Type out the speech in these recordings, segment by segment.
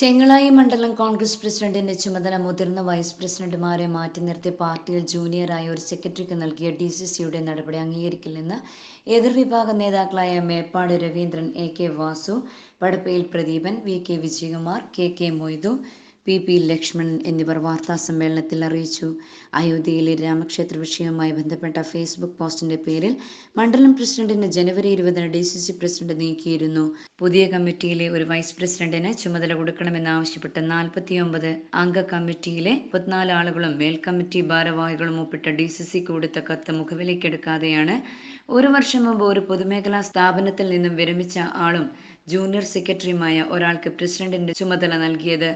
ചെങ്ങളായി മണ്ഡലം കോൺഗ്രസ് പ്രസിഡന്റിന്റെ ചുമതല മുതിർന്ന വൈസ് പ്രസിഡന്റുമാരെ മാറ്റി നിർത്തി പാർട്ടിയിൽ ജൂനിയറായ ഒരു സെക്രട്ടറിക്ക് നൽകിയ ഡി സി സിയുടെ നടപടി അംഗീകരിക്കില്ലെന്ന് എതിർവിഭാഗ നേതാക്കളായ Meppad Raveendran A K Vasu Padappayil Pradeepan V K Vijayakumar K K Moythu P P Lakshmanan എന്നിവർ വാർത്താ സമ്മേളനത്തിൽ അറിയിച്ചു. അയോധ്യയിലെ രാമക്ഷേത്ര വിഷയവുമായി ബന്ധപ്പെട്ട ഫേസ്ബുക്ക് പോസ്റ്റിന്റെ പേരിൽ മണ്ഡലം പ്രസിഡന്റിന് ജനുവരി ഇരുപതിന് ഡി സി സി പ്രസിഡന്റ് നീക്കിയിരുന്നു. പുതിയ കമ്മിറ്റിയിലെ ഒരു വൈസ് പ്രസിഡന്റിന് ചുമതല കൊടുക്കണമെന്നാവശ്യപ്പെട്ട് നാൽപ്പത്തിയൊമ്പത് അംഗ കമ്മിറ്റിയിലെ മുപ്പത്തിനാല് ആളുകളും മേൽ കമ്മിറ്റി ഭാരവാഹികളും ഒപ്പിട്ട ഡി സി സിക്ക് കൊടുത്ത കത്ത് മുഖവിലേക്കെടുക്കാതെയാണ് ഒരു വർഷം മുമ്പ് ഒരു പൊതുമേഖലാ സ്ഥാപനത്തിൽ നിന്നും വിരമിച്ച ആളും ജൂനിയർ സെക്രട്ടറിയുമായ ഒരാൾക്ക് പ്രസിഡന്റിന്റെ ചുമതല നൽകിയത്.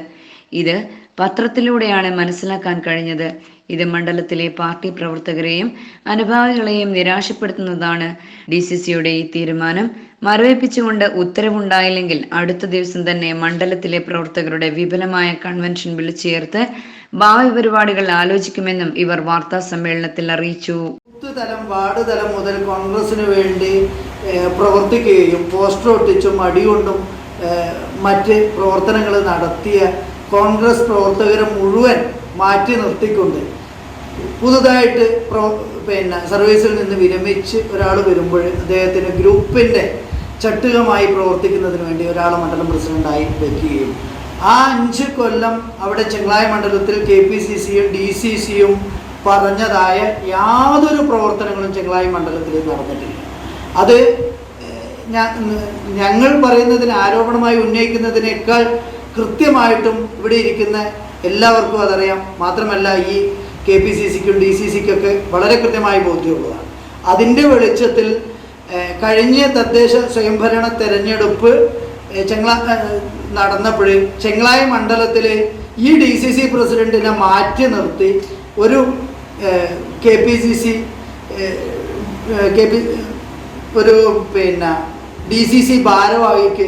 ഇത് പത്രത്തിലൂടെയാണ് മനസ്സിലാക്കാൻ കഴിഞ്ഞത്. ഇത് മണ്ഡലത്തിലെ പാർട്ടി പ്രവർത്തകരെയും അനുഭാവികളെയും നിരാശപ്പെടുത്തുന്നതാണ് ഡി സി സിയുടെ ഈ തീരുമാനം. മരവിപ്പിച്ചുകൊണ്ട് ഉത്തരവുണ്ടായില്ലെങ്കിൽ അടുത്ത ദിവസം തന്നെ മണ്ഡലത്തിലെ പ്രവർത്തകരുടെ വിപുലമായ കൺവെൻഷൻ വിളിച്ചു ചേർത്ത് ഭാവി പരിപാടികൾ ആലോചിക്കുമെന്നും ഇവർ വാർത്താ സമ്മേളനത്തിൽ അറിയിച്ചു. തലം വാർഡ് തലം മുതൽ കോൺഗ്രസിന് വേണ്ടി പ്രവർത്തിക്കുകയും പോസ്റ്റർ ഒട്ടിച്ചും അടികൊണ്ടും മറ്റ് പ്രവർത്തനങ്ങൾ നടത്തിയ കോൺഗ്രസ് പ്രവർത്തകരെ മുഴുവൻ മാറ്റി നിർത്തിക്കൊണ്ട് പുതുതായിട്ട് പ്രോ പിന്നെ സർവീസിൽ നിന്ന് വിരമിച്ച് ഒരാൾ വരുമ്പോൾ അദ്ദേഹത്തിന് ഗ്രൂപ്പിന്റെ ചട്ടുകമായി പ്രവർത്തിക്കുന്നതിന് വേണ്ടി ഒരാളെ മണ്ഡലം പ്രസിഡന്റായി വയ്ക്കുകയും ആ അഞ്ച് കൊല്ലം അവിടെ ചെങ്ങളായ മണ്ഡലത്തിൽ കെ പി സി സിയും ഡി സി സിയും പറഞ്ഞതായ യാതൊരു പ്രവർത്തനങ്ങളും ചെങ്ങളായി മണ്ഡലത്തിൽ നടന്നിട്ടില്ല. അത് ഞങ്ങൾ പറയുന്നതിന് ആരോപണമായി ഉന്നയിക്കുന്നതിനേക്കാൾ കൃത്യമായിട്ടും ഇവിടെ ഇരിക്കുന്ന എല്ലാവർക്കും അതറിയാം. മാത്രമല്ല ഈ കെ പി സി സിക്കും ഡി സി സിക്കൊക്കെ വളരെ കൃത്യമായി ബോധ്യമുള്ളതാണ്. അതിന്റെ വെളിച്ചത്തിൽ കഴിഞ്ഞ തദ്ദേശ സ്വയംഭരണ തെരഞ്ഞെടുപ്പ് ചെങ്ങള നടന്നപ്പോൾ ചെങ്ങളായ മണ്ഡലത്തിൽ ഈ ഡി സി സി പ്രസിഡന്റിനെ മാറ്റി നിർത്തി ഒരു K P C C K P ഒരു പിന്നെ ഡി സി സി ഭാരവാഹിക്ക്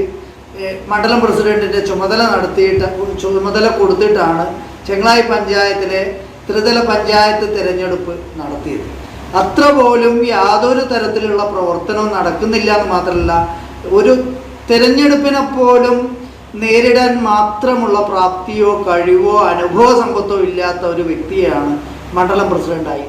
മണ്ഡലം പ്രസിഡന്റിന്റെ ചുമതല നടത്തിയിട്ട് ചുമതല കൊടുത്തിട്ടാണ് ചെങ്ങളായി പഞ്ചായത്തിലെ ത്രിതല പഞ്ചായത്ത് തിരഞ്ഞെടുപ്പ് നടത്തിയത്. അത്ര പോലും യാതൊരു തരത്തിലുള്ള പ്രവർത്തനവും നടക്കുന്നില്ല എന്ന് മാത്രമല്ല ഒരു തിരഞ്ഞെടുപ്പിനെ പോലും നേരിടാൻ മാത്രമുള്ള പ്രാപ്തിയോ കഴിവോ അനുഭവ സമ്പത്തോ ഇല്ലാത്ത ഒരു വ്യക്തിയാണ് മണ്ഡലം പ്രസിഡന്റായി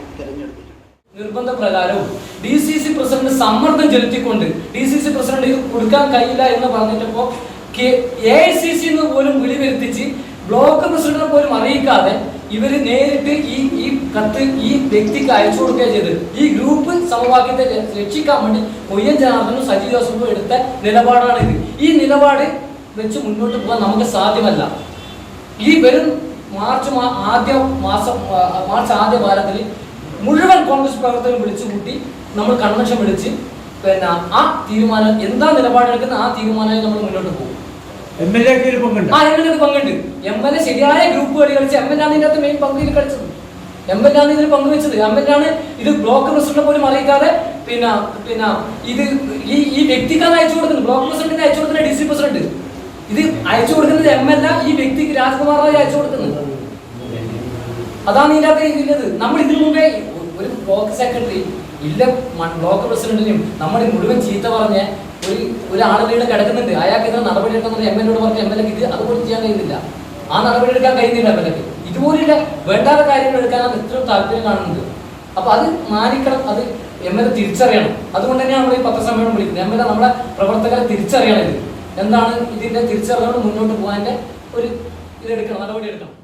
തിരഞ്ഞെടുത്തത് നിർബന്ധ പ്രകാരവും ഡി സി സി പ്രസിഡന്റ് സമ്മർദ്ദം ചെലുത്തിക്കൊണ്ട് ഡി സി സി പ്രസിഡന്റ് കൊടുക്കാൻ കഴിയില്ല എന്ന് പറഞ്ഞിട്ടപ്പോ എ ഐ സി സി എന്ന് പോലും വിളി വരുത്തിച്ച് ബ്ലോക്ക് പ്രസിഡന്റിനെ പോലും അറിയിക്കാതെ ഇവർ നേരിട്ട് ഈ ഈ കത്ത് ഈ വ്യക്തിക്ക് അയച്ചു കൊടുക്കുകയാണ് ചെയ്തത്. ഈ ഗ്രൂപ്പ് സമവാക്യത്തെ രക്ഷിക്കാൻ വേണ്ടി കൊയ്യൻ ജനാർദ്ദനും സജി ജോസഫും എടുത്ത നിലപാടാണ് ഇത്. ഈ നിലപാട് വെച്ച് മുന്നോട്ട് പോകാൻ നമുക്ക് സാധ്യമല്ല. ഈ വരും മാർച്ച് ആദ്യ മാസം മാർച്ച് ആദ്യ വാരത്തിൽ മുഴുവൻ കോൺഗ്രസ് പ്രവർത്തകരും വിളിച്ചു കൂട്ടി നമ്മൾ കൺവെൻഷൻ വിളിച്ച് പിന്നെ ആ തീരുമാനം എന്താ നിലപാടെടുക്കുന്ന ആ തീരുമാനമായി നമ്മൾ മുന്നോട്ട് പോകും. എം എൽ പങ്കുണ്ട്. ആ എം എൽ പങ്കുണ്ട്. എം എൽ എ ശരിയായ ഗ്രൂപ്പ് കളി കളിച്ച് എം എൽ ആണ് ഇതിന്റെ അകത്ത് മെയിൻ പങ്ക് ഇതിൽ കളിച്ചത്. എം എൽ ആണ് ഇതിൽ പങ്കുവെച്ചത് എം എൽ ആണ് ഇത് ബ്ലോക്ക് പ്രസിഡന്റ് പോലും അറിയിക്കാതെ പിന്നെ പിന്നെ ഇത് ഈ ഈ വ്യക്തിക്കാണ് അയച്ചു കൊടുക്കുന്നത്. ബ്ലോക്ക് പ്രസിഡന്റിന് അയച്ചു കൊടുക്കുന്ന ഡി സി പ്രസിഡന്റ് ഇത് അയച്ചു കൊടുക്കുന്നത് എം എൽ ഈ വ്യക്തിക്ക് രാജ്കുമാർ റായി അയച്ചു കൊടുക്കുന്നത്. അതാണ് ഇതിന്റെ അകത്ത് ഇതിന്റെത് നമ്മൾ ഇതിനു മുമ്പേ ഒരു ബ്ലോക്ക് സെക്രട്ടറി ഇല്ല ബ്ലോക്ക് പ്രസിഡന്റിനും നമ്മൾ മുഴുവൻ ചീത്ത പറഞ്ഞ ഒരു ഒരാളുടെ കിടക്കുന്നുണ്ട്. അയാൾക്ക് ഇതിന് നടപടി എടുക്കുന്ന എം എൽ എയോട് പറഞ്ഞ എം എൽ എക്ക് ഇത് അതുപോലെ ചെയ്യാൻ കഴിയുന്നില്ല. ആ നടപടി എടുക്കാൻ കഴിയുന്നില്ല എം എൽ എക്ക് ഇതുപോലെയുള്ള വേണ്ടാത്ത കാര്യങ്ങൾ എടുക്കാനാണ് ഇത്രയും താല്പര്യം കാണുന്നത്. അപ്പൊ അത് മാനിക്കണം അത് എം എൽ എ തിരിച്ചറിയണം. അതുകൊണ്ട് തന്നെയാണ് നമ്മൾ ഈ പത്രസമ്മേളനം വിളിക്കുന്നത്. എം എൽ എ നമ്മുടെ പ്രവർത്തകരെ തിരിച്ചറിയണം ഇത് എന്താണ് ഇതിന്റെ തിരിച്ചറിഞ്ഞുകൊണ്ട് മുന്നോട്ട് പോകാന്റെ ഒരു ഇതെടുക്കണം നടപടി എടുക്കണം.